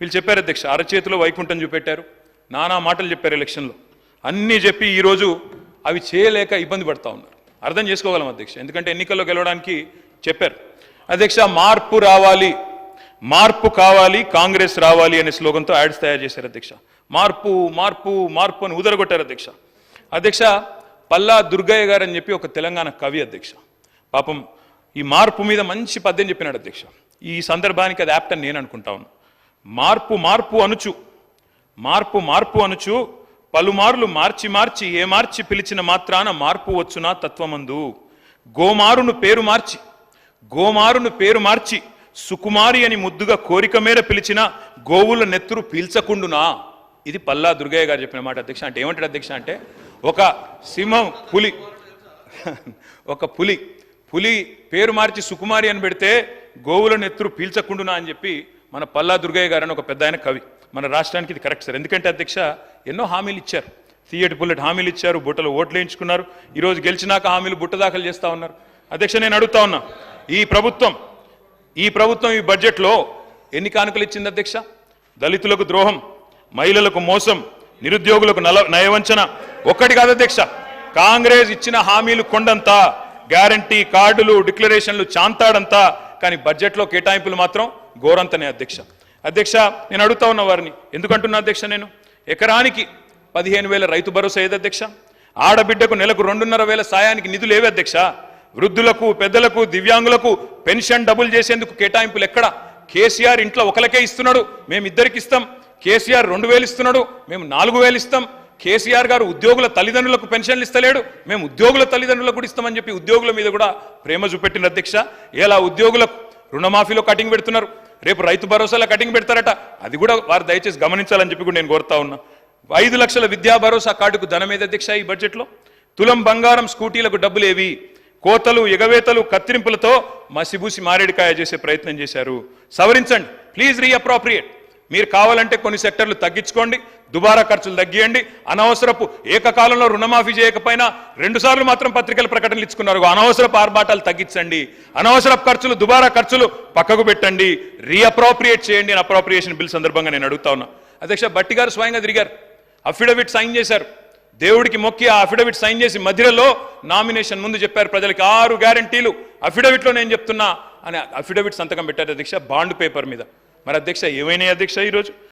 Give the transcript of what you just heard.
వీళ్ళు చెప్పారు అధ్యక్ష అరచేతిలో వైకుంఠం చూపెట్టారు. నానా మాటలు చెప్పారు ఎలక్షన్లో. అన్నీ చెప్పి ఈరోజు అవి చేయలేక ఇబ్బంది పడతా ఉన్నారు. అర్థం చేసుకోగలం అధ్యక్ష ఎందుకంటే ఎన్నికల్లో గెలవడానికి చెప్పారు. అధ్యక్ష మార్పు రావాలి. మార్పు కావాలి కాంగ్రెస్ రావాలి అనే స్లోగన్తో యాడ్స్ తయారు చేశారు అధ్యక్ష. మార్పు మార్పు మార్పు అని ఉదరగొట్టారు అధ్యక్ష. అధ్యక్ష పల్లా దుర్గయ్య గారు అని చెప్పి ఒక తెలంగాణ కవి అధ్యక్ష. పాపం ఈ మార్పు మీద మంచి పద్యం చెప్పినాడు అధ్యక్ష. ఈ సందర్భానికి అది యాప్ట్ అని నేను అనుకుంటా మార్పు మార్పు అనుచు. మార్పు మార్పు అనుచు. పలుమార్లు మార్చి మార్చి ఏ మార్చి పిలిచిన మాత్రాన మార్పు వచ్చునా తత్వమందు. గోమారును పేరు మార్చి. గోమారును పేరు మార్చి. సుకుమారి అని ముద్దుగా కోరిక మేర పిలిచిన గోవుల నెత్తురు పీల్చకుండునా. ఇది పల్లా దుర్గయ్య గారు చెప్పిన మాట అధ్యక్ష. అంటే ఏమంటాడు అధ్యక్ష అంటే ఒక సింహం పులి. ఒక పులి. పులి పేరు మార్చి సుకుమారి అని పెడితే గోవుల నెత్తురు పీల్చకుండునా అని చెప్పి మన పల్లా దుర్గయ్య గారు అని ఒక పెద్ద ఆయన కవి. మన రాష్ట్రానికి ఇది కరెక్ట్ సార్. ఎందుకంటే అధ్యక్ష ఎన్నో హామీలు ఇచ్చారు. సీఎట్ బుల్లెట్ హామీలు ఇచ్చారు బుట్టలు ఓట్లు వేయించుకున్నారు. ఈరోజు గెలిచినాక హామీలు బుట్ట దాఖలు చేస్తూ ఉన్నారు. అధ్యక్ష నేను అడుగుతా ఉన్నా ఈ ప్రభుత్వం ఈ ప్రభుత్వం ఈ బడ్జెట్లో ఎన్ని కానుకలు ఇచ్చింది అధ్యక్ష? దళితులకు ద్రోహం మహిళలకు మోసం నిరుద్యోగులకు నల నయవంచన ఒక్కటి కాదు అధ్యక్ష. కాంగ్రెస్ ఇచ్చిన హామీలు కొండంతా గ్యారంటీ కార్డులు డిక్లరేషన్లు చాంతాడంతా కానీ బడ్జెట్లో కేటాయింపులు మాత్రం గోరంతనే అధ్యక్ష. అధ్యక్ష నేను అడుగుతా ఉన్న వారిని ఎందుకంటున్నా అధ్యక్ష నేను? ఎకరానికి పదిహేను వేల రైతు భరోసా ఏది అధ్యక్ష? ఆడబిడ్డకు నెలకు రెండున్నర వేల సాయానికి నిధులు ఏవి అధ్యక్ష? వృద్ధులకు పెద్దలకు దివ్యాంగులకు పెన్షన్ డబుల్ చేసేందుకు కేటాయింపులు ఎక్కడ? కేసీఆర్ ఇంట్లో ఒకరికే ఇస్తున్నాడు మేము ఇద్దరికి ఇస్తాం. కేసీఆర్ రెండు వేలు ఇస్తున్నాడు మేము నాలుగు వేలు ఇస్తాం. కేసీఆర్ గారు ఉద్యోగుల తల్లిదండ్రులకు పెన్షన్లు ఇస్తలేడు మేము ఉద్యోగుల తల్లిదండ్రులకు కూడా ఇస్తామని చెప్పి ఉద్యోగుల మీద కూడా ప్రేమ చూపెట్టిన అధ్యక్ష. ఎలా ఉద్యోగులకు రుణమాఫీలో కటింగ్ పెడుతున్నారు? రేపు రైతు భరోసాలో కటింగ్ పెడతారట. అది కూడా వారు దయచేసి గమనించాలని చెప్పి కూడా నేను కోరుతా ఉన్నా. ఐదు లక్షల విద్యా భరోసా కార్డుకు ధన మీద అధ్యక్ష ఈ బడ్జెట్లో? తులం బంగారం స్కూటీలకు డబ్బులు ఏవి? కోతలు ఎగవేతలు కత్తిరింపులతో మసిబూసి మారేడికాయ చేసే ప్రయత్నం చేశారు. సవరించండి. Please reappropriate. మీరు కావాలంటే కొన్ని సెక్టర్లు తగ్గించుకోండి దుబారా ఖర్చులు తగ్గియండి. అనవసరపు ఏకకాలంలో రుణమాఫీ చేయకపోయినా రెండు సార్లు మాత్రం పత్రికల ప్రకటనలు ఇచ్చుకున్నారు. అనవసరపు ఆర్భాటాలు తగ్గించండి. అనవసరపు ఖర్చులు దుబారా ఖర్చులు పక్కకు పెట్టండి. రీఅప్రోప్రియేట్ చేయండి అని అప్రోప్రియేషన్ బిల్ సందర్భంగా నేను అడుగుతా ఉన్నా. అధ్యక్ష బట్టి గారు స్వయంగా తిరిగారు. అఫిడవిట్ సైన్ చేశారు. దేవుడికి మొక్కి ఆ అఫిడవిట్ సైన్ చేసి మధ్యలో నామినేషన్ ముందు చెప్పారు. ప్రజలకి ఆరు గ్యారంటీలు అఫిడవిట్లో నేను చెప్తున్నా అని అఫిడవిట్ సంతకం పెట్టారు అధ్యక్ష బాండ్ పేపర్ మీద. మరి అధ్యక్ష ఏమైనాయి అధ్యక్ష ఈరోజు?